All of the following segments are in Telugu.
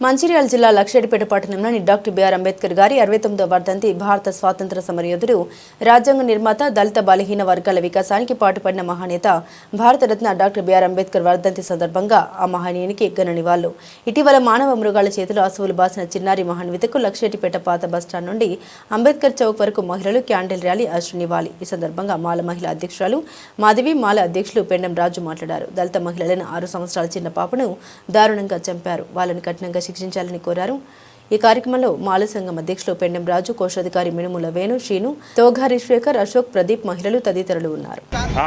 మంచిర్యాల జిల్లా లక్షడిపేట పట్టణంలోని డాక్టర్ బిఆర్ అంబేద్కర్ గారి అరవై తొమ్మిదో వర్ధంతి భారత స్వాతంత్ర సమరయోధుడు రాజ్యాంగ నిర్మాత దళిత బలహీన వర్గాల వికాసానికి పాటుపడిన మహానేత భారతరత్న డాక్టర్ బిఆర్ అంబేద్కర్ వర్ధంతి సందర్భంగా ఆ మహనీయునికి ఘన నివాళులు. ఇటీవల మానవ మృగాల చేతిలో అసువులు బాసిన చిన్నారి మహాన్వితకు లక్షేటిపేట పాత బస్టాండ్ నుండి అంబేద్కర్ చౌక్ వరకు మహిళలు క్యాండిల్ ర్యాలీ అశ్వనివ్వాలి ఈ సందర్భంగా మాల మహిళా అధ్యక్షురాలు మాధవి మాల అధ్యక్షులు పెండం రాజు మాట్లాడారు. దళిత మహిళలను ఆరు సంవత్సరాల చిన్న పాపను దారుణంగా చంపారు. వాళ్ళని కఠినంగా శిక్షించాలని కోరారు. ఈ కార్యక్రమంలో మాల సంఘం అధ్యక్షులు పెండెం రాజు కోశాధికారి మినుముల వేణు శ్రీను తోఘారి శేఖర్ అశోక్ ప్రదీప్ మహిళలు తదితరులు ఉన్నారు. ఆ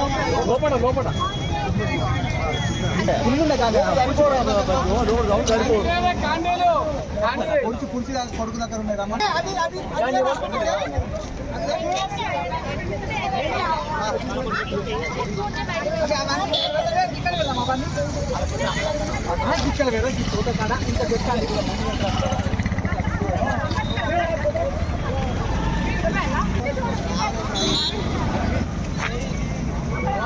ఏదైనా మీరేనా పులిసి పులిసి కొడుకు దగ్గర ఉన్నాయి రమ్మని ఇక్కడ వేరే ఈ ఫోటో కాడ. ఇంకా చెప్తాను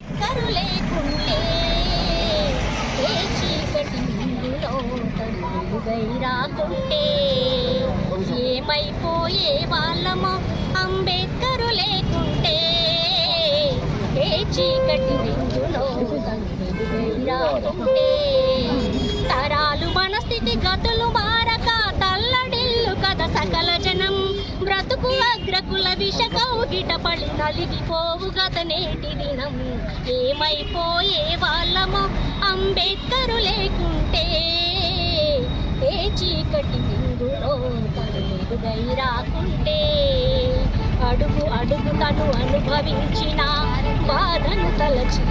కరు లేకుంటే ఏ చీకటి నిండులో వెలుగై రాకుంటే ఏమైపోయే వాళ్ళమో అంబేద్కరు లేకుంటే ఏ చీకటి నిండులో తరాలు మన స్థితి గతులు మారక తల్లడిల్లు కథ సకల జనం బ్రతుకు అగ్రకుల విష కౌగిట పడి నలిగిపోవు గత నేటి దినం. ఏమైపోయే వాళ్ళమో అంబేద్కరు లేకుంటే? ఏ చీకటి బిందులో తను వెలుగై రాకుంటే అడుగు అడుగు తను అనుభవించిన బాధను తలచి.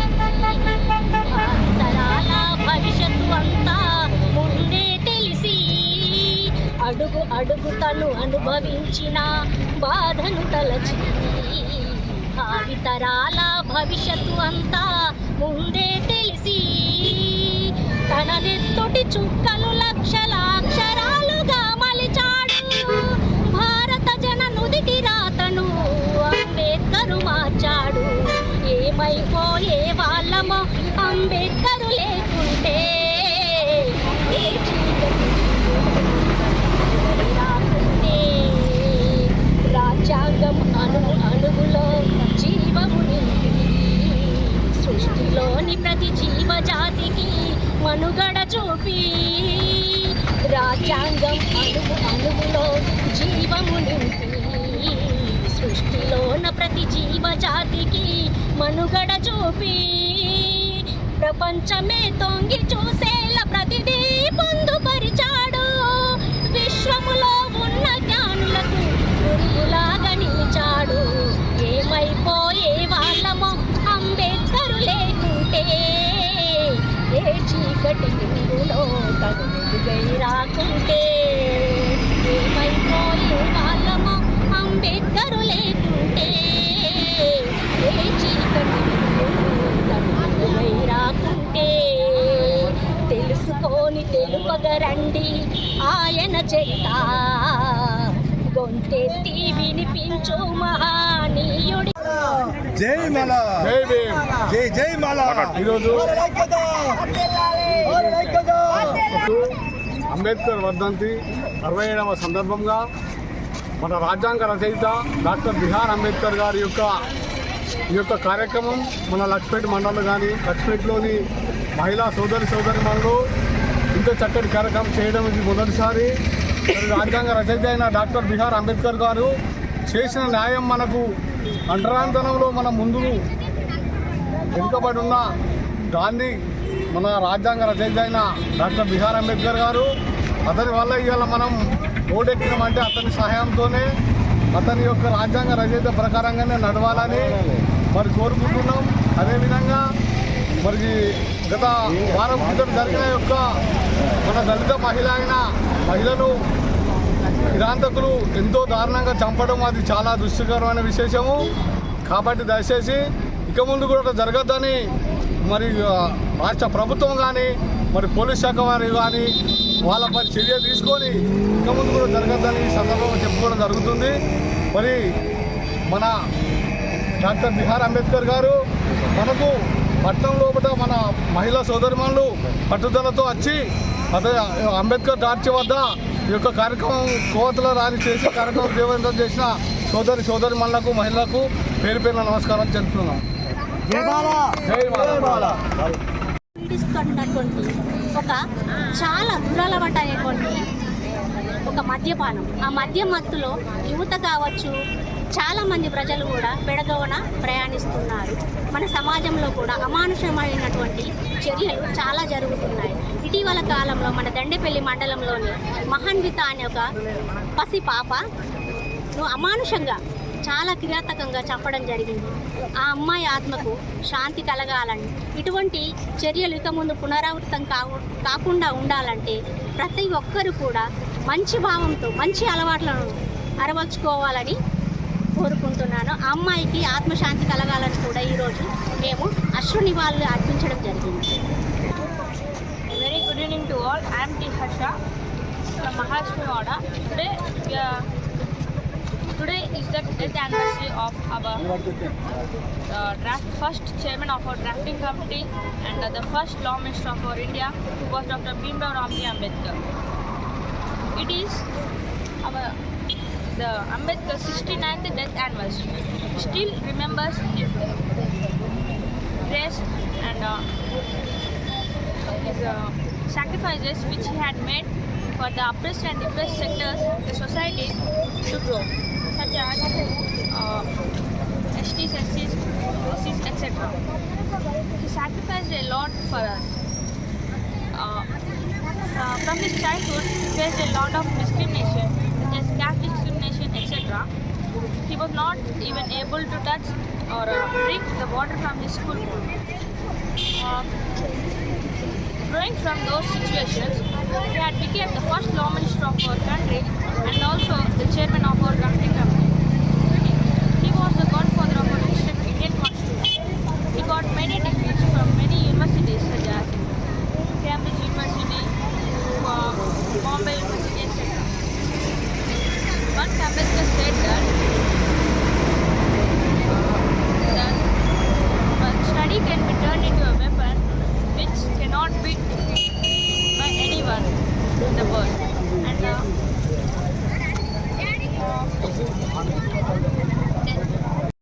తరాల భవిష్యత్తు అంతా ముందే తెలిసి అడుగు అడుగు తను అనుభవించిన బాధను తలచి. భావి తరాల భవిష్యత్తు అంతా ముందే తెలిసి తనని చూపి ప్రపంచమే తొంగి చూసేలా ప్రతిదీ పొందుపరిచాడు. విశ్వములో ఉన్న జ్ఞానులకు గురువులా గణించాడు ఏమైపోయే వాళ్ళము అంబేద్కరు లేకుంటే ఏ చీకటి రాకుంటే. తెలుపగరండి ఆయన చెయ్య గొంతెత్తి వినిపించు మహానీయుడి. జై మాల. జై భీమ్. జై జై మాల. ఈరోజు అంబేద్కర్ వర్ధంతి అరవై ఏడవ సందర్భంగా మన రాజ్యాంగ రచయిత డాక్టర్ బిహార్ అంబేద్కర్ గారి యొక్క ఈ యొక్క కార్యక్రమం మన లక్ష్మేట్ మండలం కానీ లక్ష్మేట్లోని మహిళా సోదరి సోదరి మనలు ఇంత చక్కటి కార్యక్రమం చేయడం ఇది మొదటిసారి. రాజ్యాంగ రచయిత అయిన డాక్టర్ బిహార్ అంబేద్కర్ గారు చేసిన న్యాయం మనకు అంటరాంతనంలో మన ముందు వెనుకబడి ఉన్న దాన్ని మన రాజ్యాంగ రచయిత అయిన డాక్టర్ బిహార్ అంబేద్కర్ గారు. అతని వల్ల ఇవాళ మనం ఓడెక్కినామంటే అతని సహాయంతోనే అతని యొక్క రాజ్యాంగ రచయిత ప్రకారంగానే నడవాలని మరి కోరుకుంటున్నాం. అదేవిధంగా మరి గత వారం క్రితం జరిగిన యొక్క మన దళిత మహిళ అయిన మహిళను నిరాంతకులు ఎంతో దారుణంగా చంపడం అది చాలా దృష్టికరమైన విశేషము. కాబట్టి దయచేసి ఇక ముందు కూడా జరగద్దని మరి రాష్ట్ర ప్రభుత్వం కానీ మరి పోలీస్ శాఖ వారు కానీ వాళ్ళపై చర్య తీసుకొని ఇక ముందు కూడా జరగద్దని ఈ సందర్భంగా చెప్పుకోవడం జరుగుతుంది. మరి మన డాక్టర్ బిహార్ అంబేద్కర్ గారు మనకు పట్టణం లోపల మన మహిళా సోదరిమణులు పట్టుదలతో వచ్చి అదే అంబేద్కర్ టార్చి వద్ద ఈ యొక్క కార్యక్రమం కోతల రాని చేసే కార్యక్రమం దేవంతం చేసిన సోదరి సోదరి మనులకు మహిళలకు పేరు పేరున నమస్కారం తెలుపుతున్నాం పీడిస్తున్నటువంటి ఒక చాలా దురలవాటైనటువంటి ఒక మద్యపానం. ఆ మద్య మత్తులో యువత కావచ్చు చాలా మంది ప్రజలు కూడా పెడగవన ప్రయాణిస్తున్నారు. మన సమాజంలో కూడా అమానుషమైనటువంటి చర్యలు చాలా జరుగుతున్నాయి. ఇటీవల కాలంలో మన దండేపల్లి మండలంలోని మహాన్విత అనే ఒక పసి పాప నువ్వు అమానుషంగా చాలా కిరాతకంగా చంపడం జరిగింది. ఆ అమ్మాయి ఆత్మకు శాంతి కలగాలని ఇటువంటి చర్యలు ఇక ముందు పునరావృతం కావు కాకుండా ఉండాలంటే ప్రతి ఒక్కరు కూడా మంచి భావంతో మంచి అలవాట్లను అరవచ్చుకోవాలని కోరుకుంటున్నాను. అమ్మాయికి ఆత్మశాంతి కలగాలని కూడా ఈరోజు మేము అశ్వనివాళ్ళు అర్పించడం జరిగింది. Very good evening to all I'm T Harsha మహాశ్వడ today today is the death anniversary of our draft first chairman of our drafting committee and the first law minister of our India was doctor Bhimrao Ramji Ambedkar it is our the Ambedkar 69th death anniversary. Still remembers his grace and uh, his uh, sacrifices which he had made for the oppressed and depressed sectors of the society to grow, such as uh, STs, SCs, OCs, etc. He sacrificed a lot for us. Uh, uh, from his childhood, he faced a lot of discrimination, He was not even able to touch or uh, drink the water from his school. Uh, Growing from those situations, he had become the first law minister of our country and also